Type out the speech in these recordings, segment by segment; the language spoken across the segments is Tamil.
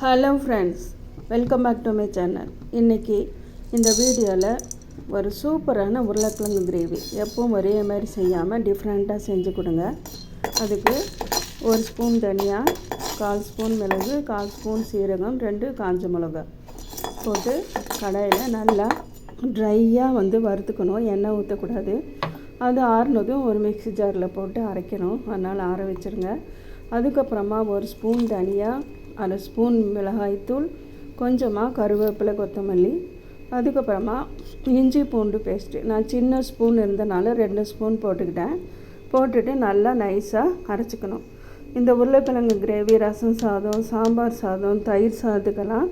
Hello friends welcome back to my channel இன்றைக்கி இந்த வீடியோவில் ஒரு சூப்பரான உருளைக்கிழங்கு கிரேவி எப்பவும் ஒரே மாதிரி செய்யாமல் டிஃப்ரெண்ட்டாக செஞ்சு கொடுங்க. அதுக்கு ஒரு ஸ்பூன் தனியா கால் ஸ்பூன் மிளகு கால் ஸ்பூன் சீரகம் ரெண்டு காஞ்ச மிளகா போட்டு கடாயில் நல்லா ட்ரையாக வந்து வறுத்துக்கணும். எண்ணெய் ஊற்றக்கூடாது அது ஆறுனதும் ஒரு மிக்ஸி ஜாரில் போட்டு அரைக்கணும். அதனால் ஆற வச்சுருங்க. அதுக்கப்புறமா ஒரு ஸ்பூன் தனியாக அரை ஸ்பூன் மிளகாய்த்தூள் கொஞ்சமாக கருவேப்பிலை கொத்தமல்லி அதுக்கப்புறமா இஞ்சி பூண்டு பேஸ்ட்டு நான் சின்ன ஸ்பூன் இருந்தனால ரெண்டு ஸ்பூன் போட்டுக்கிட்டேன். போட்டுட்டு நல்லா நைஸாக அரைச்சிக்கணும். இந்த உருளைக்கிழங்கு கிரேவி ரசம் சாதம் சாம்பார் சாதம் தயிர் சாதத்துக்கெல்லாம்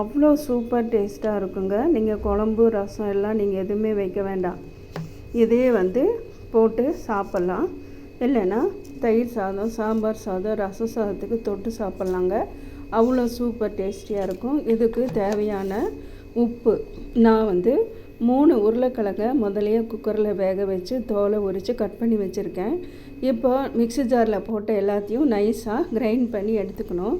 அவ்வளோ சூப்பர் டேஸ்ட்டாக இருக்குங்க. நீங்கள் குழம்பு ரசம் எல்லாம் நீங்கள் எதுவுமே வைக்க வேண்டாம். இதே வந்து போட்டு சாப்பிட்லாம். இல்லைன்னா தயிர் சாதம் சாம்பார் சாதம் ரசம் சாதத்துக்கு தொட்டு சாப்பிட்லாங்க. அவ்வளோ சூப்பர் டேஸ்டியாக இருக்கும். இதுக்கு தேவையான உப்பு. நான் வந்து மூணு உருளைக்கிழங்க முதலையே குக்கரில் வேக வச்சு தோலை உரித்து கட் பண்ணி வச்சுருக்கேன். இப்போ மிக்சி ஜாரில் போட்ட எல்லாத்தையும் நைஸாக கிரைண்ட் பண்ணி எடுத்துக்கணும்.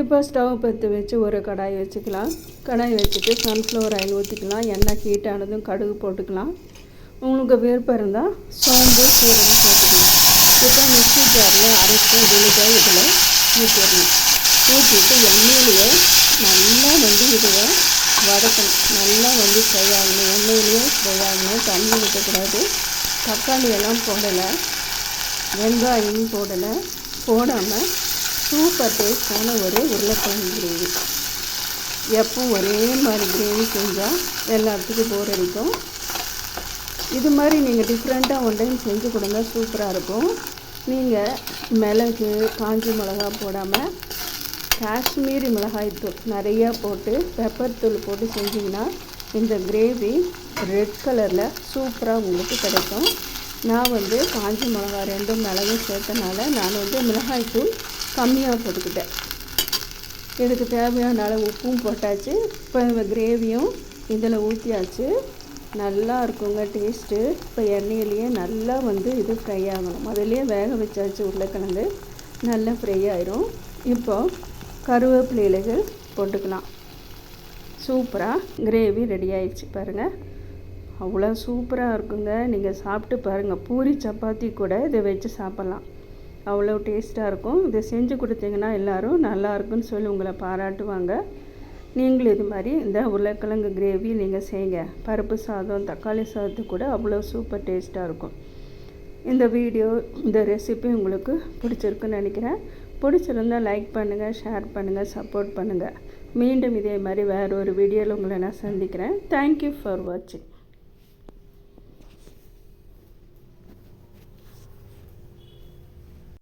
இப்போ ஸ்டவ் பற்ற வச்சு ஒரு கடாய் வச்சுக்கலாம். கடாய் வச்சுட்டு சன்ஃப்ளவர் ஆயில் ஊற்றிக்கலாம் எண்ணெய் ஹீட் ஆனதும் கடுகு போட்டுக்கலாம். உங்களுக்கு விருப்பம் இருந்தால் சோம்பு சீரகம் போட்டுக்கலாம். இப்போ மிக்ஸி ஜாரில் அரைத்த விழுத இதில் ஊற்றிடணும் ஊற்றிட்டு எண்ணெயிலேயே நல்லா வந்து இதில் வதக்கணும் நல்லா வந்து ஃப்ரை ஆகணும் எண்ணெயிலேயே ஃப்ரை ஆகணும் தண்ணி ஊற்றக்கூடாது தக்காளி எல்லாம் போடலை வெங்காயம் போடலை போடாமல் சூப்பர் டேஸ்டான ஒரு உருளைக்கிழங்கு கிரேவி எப்பவும் ஒரே மாதிரி கிரேவி செஞ்சால் எல்லாத்துக்கும் போர் அடிக்கும் இது மாதிரி நீங்கள் டிஃப்ரெண்ட்டாக ஒன் டைம் செஞ்சு கொடுங்க. சூப்பராக இருக்கும். நீங்கள் மிளகு காஞ்சி மிளகா போடாமல் காஷ்மீரி மிளகாய் தூள் நிறையா போட்டு பெப்பர் தூள் போட்டு செஞ்சிங்கன்னா இந்த கிரேவி ரெட் கலரில் சூப்பராக உங்களுக்கு கிடைக்கும். நான் வந்து காஞ்சி மிளகா ரெண்டும் மிளகும் சேர்த்தனால நான் வந்து மிளகாய் தூள் கம்மியாக போட்டுக்கிட்டேன். இதுக்கு தேவையான அளவு உப்பும் போட்டாச்சு. இப்போ கிரேவியும் இதில் ஊற்றியாச்சு நல்லா இருக்குங்க டேஸ்ட்டு. இப்போ எண்ணெயிலேயே நல்லா வந்து இது ஃப்ரை ஆகணும். முதல்லையே வேக வச்சாச்சு உருளைக்கிழங்கு. நல்லா ஃப்ரை ஆயிரும். இப்போ கருவேப்பிலை இலைகள் போட்டுக்கலாம். சூப்பராக கிரேவி ரெடி ஆயிடுச்சு பாருங்கள் அவ்வளோ சூப்பராக இருக்குங்க. நீங்கள் சாப்பிட்டு பாருங்கள் பூரி சப்பாத்தி கூட இதை வச்சு சாப்பிட்லாம். அவ்வளோ டேஸ்ட்டாக இருக்கும். இதை செஞ்சு கொடுத்தீங்கன்னா எல்லோரும் நல்லா இருக்குன்னு சொல்லி உங்களை பாராட்டுவாங்க. நீங்களும் இது மாதிரி இந்த உருளைக்கிழங்கு கிரேவி நீங்கள் செய்யுங்க பருப்பு சாதம் தக்காளி சாதத்துக்கு கூட அவ்வளோ சூப்பர் டேஸ்ட்டாக இருக்கும். இந்த வீடியோ இந்த ரெசிபி உங்களுக்கு பிடிச்சிருக்குன்னு நினைக்கிறேன். பிடிச்சிருந்தால் லைக் பண்ணுங்கள் ஷேர் பண்ணுங்கள் சப்போர்ட் பண்ணுங்கள் மீண்டும் இதே மாதிரி வேறு ஒரு வீடியோவில் உங்களை நான் சந்திக்கிறேன். தேங்க்யூ ஃபார் வாட்சிங்